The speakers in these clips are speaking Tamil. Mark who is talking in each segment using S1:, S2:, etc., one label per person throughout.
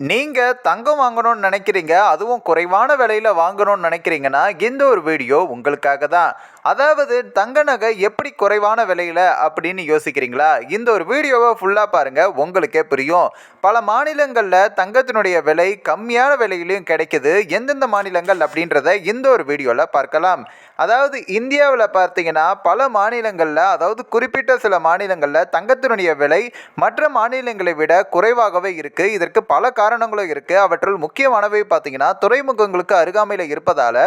S1: நீங்கள் தங்கம் வாங்கணும்னு நினைக்கிறீங்க அதுவும் குறைவான விலையில் வாங்கணும்னு நினைக்கிறீங்கன்னா இந்த ஒரு வீடியோ உங்களுக்காக தான். அதாவது தங்க நகை எப்படி குறைவான விலையில் அப்படின்னு யோசிக்கிறீங்களா? இந்த ஒரு வீடியோவை ஃபுல்லாக பாருங்கள் உங்களுக்கே புரியும். பல மாநிலங்களில் தங்கத்தினுடைய விலை கம்மியான விலையிலையும் கிடைக்குது. எந்தெந்த மாநிலங்கள் அப்படின்றத இந்த ஒரு வீடியோவில் பார்க்கலாம். அதாவது இந்தியாவில் பார்த்தீங்கன்னா பல மாநிலங்களில் அதாவது குறிப்பிட்ட சில மாநிலங்களில் தங்கத்தினுடைய விலை மற்ற மாநிலங்களை விட குறைவாகவே இருக்குது இதற்கு பல காரணங்களும் இருக்குது அவற்றுள் முக்கியமானவை பார்த்தீங்கன்னா துறைமுகங்களுக்கு அருகாமையில் இருப்பதால்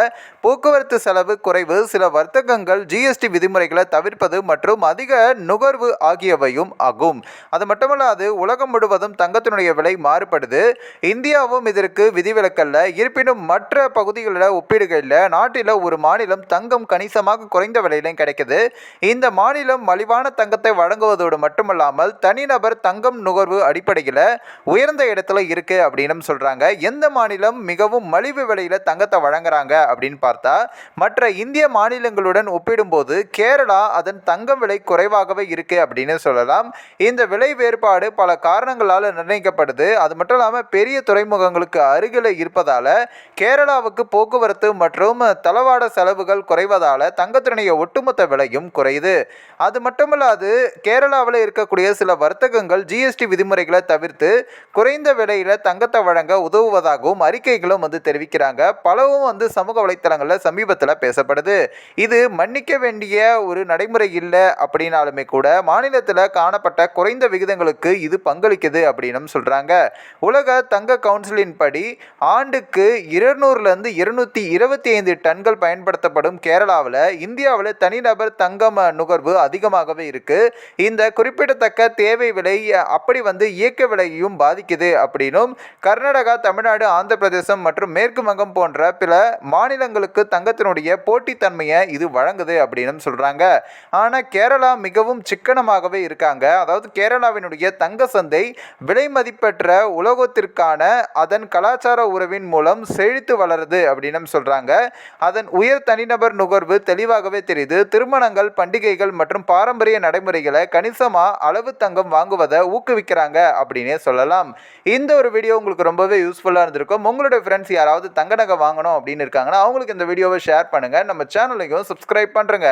S1: போக்குவரத்து செலவு குறைவு சில வர்த்தகங்கள் ஜிஎஸ்டி விதிமுறைகளை தவிர்ப்பது மற்றும் அதிக நுகர்வு ஆகியவையும் ஆகும். அது மட்டுமல்லாது உலகம் முழுவதும் தங்கத்தினுடைய விலை மாறுபடுது. இந்தியாவும் இதற்கு விதிவிலக்கல்ல. இருப்பினும் மற்ற பகுதிகளில் ஒப்பிடுகையில் நாட்டில் ஒரு மாநிலம் தங்கம் கணிசமாக குறைந்த விலையிலும் கிடைக்குது. இந்த மாநிலம் மலிவான தங்கத்தை வழங்குவதோடு மட்டுமல்லாமல் தனிநபர் தங்கம் நுகர்வு அடிப்படையில் உயர்ந்த இடத்துல இருக்கு. அப்படின்னு சொல்றாங்க. எந்த மாநிலம் மிகவும் மலிவு விலையில தங்கத்தை வழங்குறாங்க அப்படின்னு பார்த்தா மற்ற இந்திய மாநிலங்களுடன் ஒப்பிடும்போது கேரளா அதன் தங்கம் விலை குறைவாகவே இருக்கு அப்படின்னு சொல்லலாம். இந்த விலை வேறுபாடு பல காரணங்களால் நிர்ணயிக்கப்படுது. அது மட்டும் இல்லாமல் பெரிய துறைமுகங்களுக்கு அருகில் இருப்பதால் கேரளாவுக்கு போக்குவரத்து மற்றும் தளவாட செலவுகள் குறைவதால் தங்கத்தினுடைய ஒட்டுமொத்த விலையும் குறையுது. அது மட்டுமல்லாது கேரளாவில் இருக்கக்கூடிய சில வர்த்தகங்கள் ஜிஎஸ்டி விதிமுறைகளை தவிர்த்து குறைந்த விலையில் தங்கத்தை வழங்க உதவுவதாகவும் அறிக்கைகளும் வந்து தெரிவிக்கிறாங்க. பலவும் வந்து சமூக வலைத்தளங்களில் சமீபத்தில் பேசப்படுது. இது மன்னிக்க வேண்டிய ஒரு நடைமுறை இல்லை அப்படின்னாலுமே கூட மாநிலத்தில் காணப்பட்ட குறைந்த விகிதங்களுக்கு இது பங்களிக்குது அப்படின்னு சொல்கிறாங்க உலக தங்க கவுன்சிலின் படி ஆண்டுக்கு இருநூறுலேருந்து இருநூற்றி இருபத்தி ஐந்து டன்கள் பயன்படுத்தப்படும் கேரளாவில் இந்தியாவில் தனிநபர் தங்கம் நுகர்வு அதிகமாகவே இருக்குது இந்த குறிப்பிடத்தக்க தேவை விலை அப்படி வந்து இயக்க விலையையும் பாதிக்குது அப்படின்னும் கர்நாடகா தமிழ்நாடு ஆந்திர பிரதேசம் மற்றும் மேற்கு வங்கம் போன்ற பிற மாநிலங்களுக்கு தங்கத்தினுடைய போட்டித்தன்மையை இது வழங்குது அப்படின்னு சொல்கிறாங்க ஆனால் கேரளா மிகவும் சிக்கனமாகவே இருக்காங்க. அதாவது கேரளாவினுடைய தங்க சந்தை விலை மதிப்பற்ற உலகத்திற்கான அதன் கலாச்சார உறவின் மூலம் செழித்து வளருது அப்படின்னு சொல்கிறாங்க அதன் உயர் தனிநபர் நுகர்வு தெளிவாகவே தெரியுது. திருமணங்கள் பண்டிகைகள் மற்றும் பாரம்பரிய நடைமுறைகளை கணிசமாக அளவு தங்கம் வாங்குவதை ஊக்குவிக்கிறாங்க அப்படின்னே சொல்லலாம். இந்த ஒரு வீடியோ உங்களுக்கு ரொம்பவே யூஸ்ஃபுல்லாக இருந்திருக்கும். உங்களுடைய ஃப்ரெண்ட்ஸ் யாராவது தங்க நகை வாங்கணும் அப்படின்னு இருக்காங்கன்னா அவங்களுக்கு இந்த வீடியோவை ஷேர் பண்ணுங்கள் நம்ம சேனலையும் சப்ஸ்கிரைப் பண்ணுறங்க